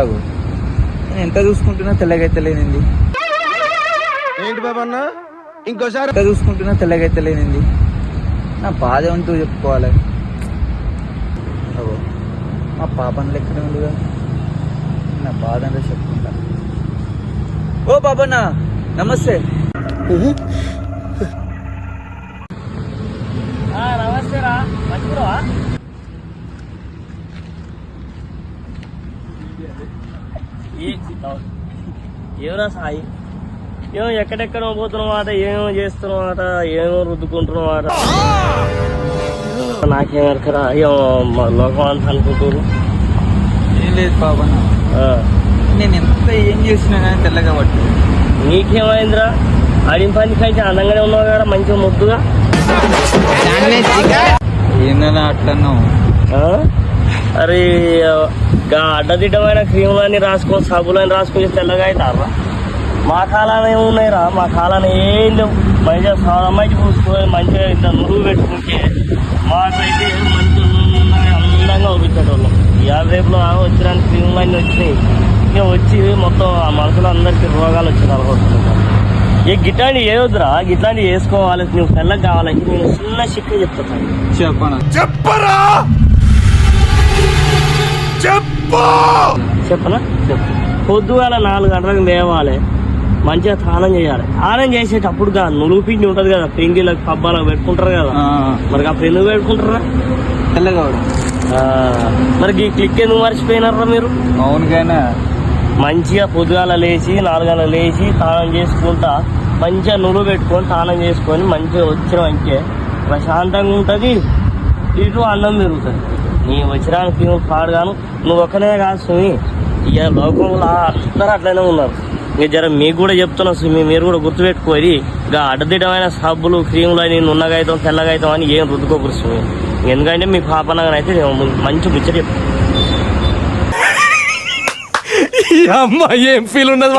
అగు నేను ఎంత చూసుకుంటున్నా తెల్లగైతే లేనింది ఏంటి బాబన్న? ఇంకోసారి ఎంత చూసుకుంటున్నా తెల్లగైతే లేనింది నా బాధ ఉంటూ చెప్పుకోవాలి. అగో మా పాపని లెక్కనే ఉందిగా. నా బాధ అంటే చెప్పుకుంటా. ఓ బాబన్న నమస్తే రా మంచిగా ఏమరా సాయి? ఏమో ఎక్కడెక్కడ పోతున్నావు అట ఏమో చేస్తున్నావు అట ఏమో రుద్దుకుంటున్నావు అట నాకేం ఎరకరా ఏమో లోకం అంత అనుకుంటారు ఏం లేదు ఆ. నేను ఎంత ఏం చేసినా కానీ తెల్లగా పట్టు నీకేమైందిరా? అడిగిన పనికి అయితే అందంగానే ఉన్నావు కదా మంచిగా ముద్దుగా? ఏందన్నా అట్లన్నావు? అరే గా అడ్డదిడ్డమైన క్రీములని రాసుకొని సబ్బులని రాసుకొని తెల్లగా అవుతారా? మా కాలాన ఏమున్నాయిరా? మా కాలాన ఏం లేవు. మంచిగా అమ్మాయికి పూసుకొని మంచిగా ఇంత నురుగు పెట్టుకుంటే మాకైతే మంచి అందంగా చూపించేటోళ్ళం ఇవాళ రేపులో వచ్చిన క్రీములన్నీ వచ్చినాయి. ఇక వచ్చి మొత్తం ఆ మనుషులందరికీ రోగాలు వచ్చి అనుకుంటున్నాం ఇక గిట్లాంటి ఏ వద్దురా గిట్లాంటి వేసుకోవాలి నువ్వు తెల్లగా కావాలంటే నేను చిన్న చిక్క చెప్తాను. చెప్పరా చెప్పు చెప్పనా చెప్పు పొద్దుగాల నాలుగు గంటలకు లేవాలి. మంచిగా స్నానం చేయాలి. స్నానం చేసేటప్పుడు గా నులుగు పిండి ఉంటది కదా పిండిలకు పబ్బాలకు పెట్టుకుంటారు కదా. మరి అప్పుడు ఎందుకు పెట్టుకుంటారా? తెల్లగా పడు ఆ, మరి ఈ క్లిక్ ఎందుకు మర్చిపోయినారా మీరు? అవునుగానే మంచిగా పొద్దుగాల లేచి నాలుగు గంటలు లేచి స్నానం చేసుకుంటా మంచిగా నువ్వు పెట్టుకొని స్నానం చేసుకొని మంచిగా వచ్చిన మంచిగా ప్రశాంతంగా ఉంటుంది ఇటు అన్నం పెరుగుతుంది నీ వచ్చినానికి పాడుగాను నువ్వు ఒక్కనే కాదు ఇక లోకంలో అందరూ అట్లనే ఉన్నారు. ఇక జర మీకు కూడా చెప్తున్నా మీరు కూడా గుర్తుపెట్టుకోరి. ఇక అడ్డదిడ్డమైన సబ్బులు క్రీములు అని నున్నగైతాం తెల్లగైతాం అని ఏం రుద్దుకోకూడదు సుమి ఎందుకంటే మీ పాపనగానైతే నేను మంచి ముచ్చట చెప్తాను అమ్మాయి అమ్మ ఏం ఫీల్ ఉండదు